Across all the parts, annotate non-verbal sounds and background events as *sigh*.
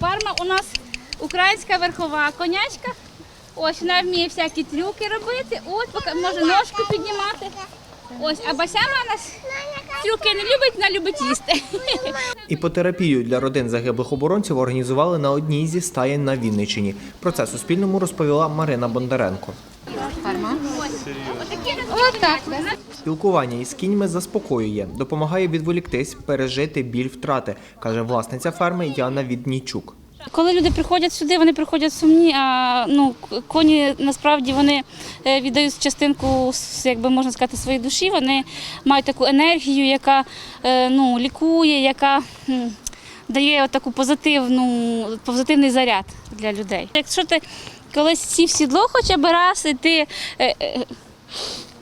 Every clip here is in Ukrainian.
Парма у нас українська верхова конячка. Ось вона вміє всякі трюки робити. От поки може ножку піднімати. Ось, а басяма у нас трюки не любить, вона любить їсти. Іпотерапію для родин загиблих оборонців організували на одній зі стаєн на Вінниччині. Про це Суспільному розповіла Марина Бондаренко. Отак. Спілкування із кіньми заспокоює, допомагає відволіктись, пережити біль втрати, каже власниця ферми Яна Віднійчук. Коли люди приходять сюди, вони приходять сумні, а ну, коні насправді вони е, віддають частинку, с- як би можна сказати, своєї душі. Вони мають таку енергію, яка е, ну, лікує, яка дає таку позитивну, позитивний заряд для людей. Якщо ти колись сів сідло хоча б раз, і ти е,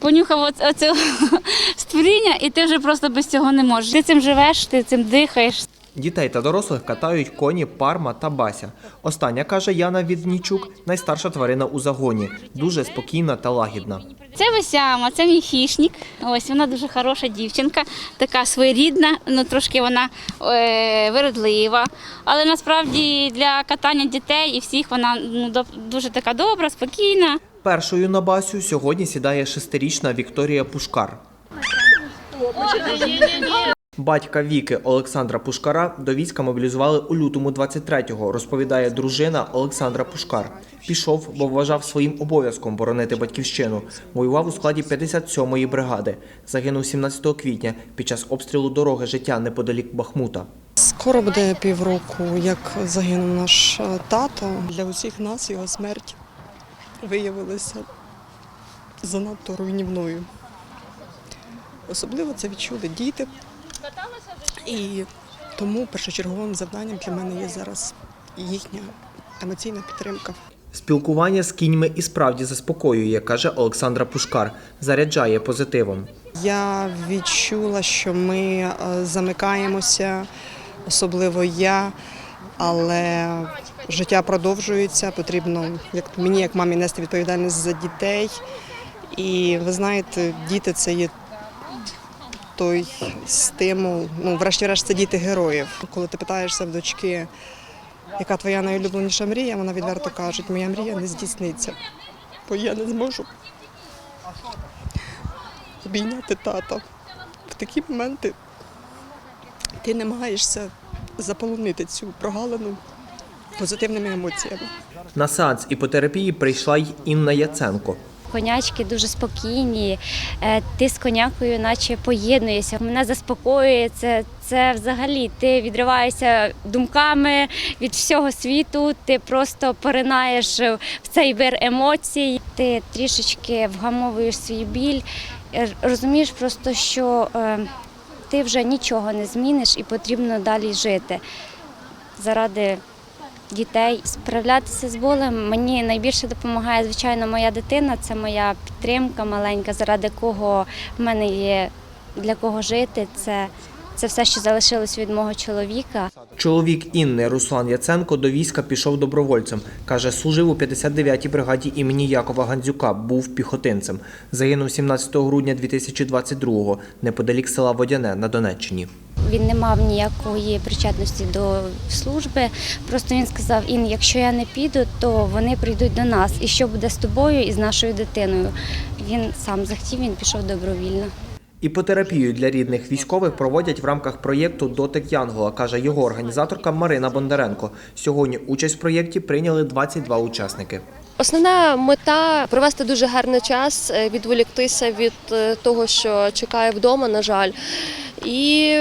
понюхав оце- *laughs* створіння, і ти вже просто без цього не можеш. Ти цим живеш, ти цим дихаєш. Дітей та дорослих катають коні Парма та Бася. Остання, каже Яна Віднійчук, найстарша тварина у загоні, дуже спокійна та лагідна. Це Весяма, це мій хішник. Ось вона дуже хороша дівчинка, така своєрідна, ну трошки вона е, виродлива. Але насправді для катання дітей і всіх вона ну, дуже така добра, спокійна. Першою на Басю сьогодні сідає шестирічна Вікторія Пушкар. Батька Віки Олександра Пушкара до війська мобілізували у лютому 23-го, розповідає дружина Олександра Пушкар. Пішов, бо вважав своїм обов'язком боронити батьківщину. Воював у складі 57-ї бригади. Загинув 17 квітня під час обстрілу дороги життя неподалік Бахмута. Скоро буде півроку, як загинув наш е, тато. Для усіх нас його смерть виявилася занадто руйнівною. Особливо це відчули діти. І тому першочерговим завданням для мене є зараз їхня емоційна підтримка. Спілкування з кіньми і справді заспокоює, каже Олександра Пушкар. Заряджає позитивом. Я відчула, що ми е, замикаємося, особливо я, але життя продовжується. Потрібно як мені, як мамі, нести відповідальність за дітей. І ви знаєте, діти це є той стимул. Ну, врешті-решт, це діти героїв. Коли ти питаєшся в дочки, яка твоя найулюбленіша мрія, вона відверто каже, моя мрія не здійсниться, бо я не зможу обійняти тата. В такі моменти ти намагаєшся заполонити цю прогалину позитивними емоціями. На сеанс іпотерапії прийшла й Інна Яценко. Конячки дуже спокійні. е, Ти з конякою, наче поєднуєшся. Мене заспокоює це. Це взагалі ти відриваєшся думками від всього світу. Ти просто поринаєш в цей вир емоцій. Ти трішечки вгамовуєш свій біль. Е, Розумієш просто, що е, ти вже нічого не зміниш і потрібно далі жити заради дітей. Справлятися з болем мені найбільше допомагає, звичайно, моя дитина. Це моя підтримка маленька, заради кого в мене є для кого жити. Це, це все, що залишилось від мого чоловіка. Чоловік Інни Руслан Яценко до війська пішов добровольцем. Каже, служив у 59-й бригаді імені Якова Гандзюка, був піхотинцем. Загинув 17 грудня 2022-го неподалік села Водяне на Донеччині. Він не мав ніякої причетності до служби. Просто він сказав: Ін, якщо я не піду, то вони прийдуть до нас. І що буде з тобою і з нашою дитиною? Він сам захотів, він пішов добровільно. Іпотерапію для рідних військових проводять в рамках проєкту Дотик Янгола, каже його організаторка Марина Бондаренко. Сьогодні участь в проєкті прийняли 22 учасники. Основна мета провести дуже гарний час, е, відволіктися від е, того, що чекає вдома, на жаль, і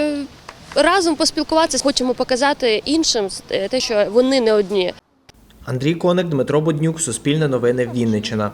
разом поспілкуватися. Хочемо показати іншим е, те, що вони не одні. Андрій Коник, Дмитро Боднюк, Суспільне новини, Вінниччина.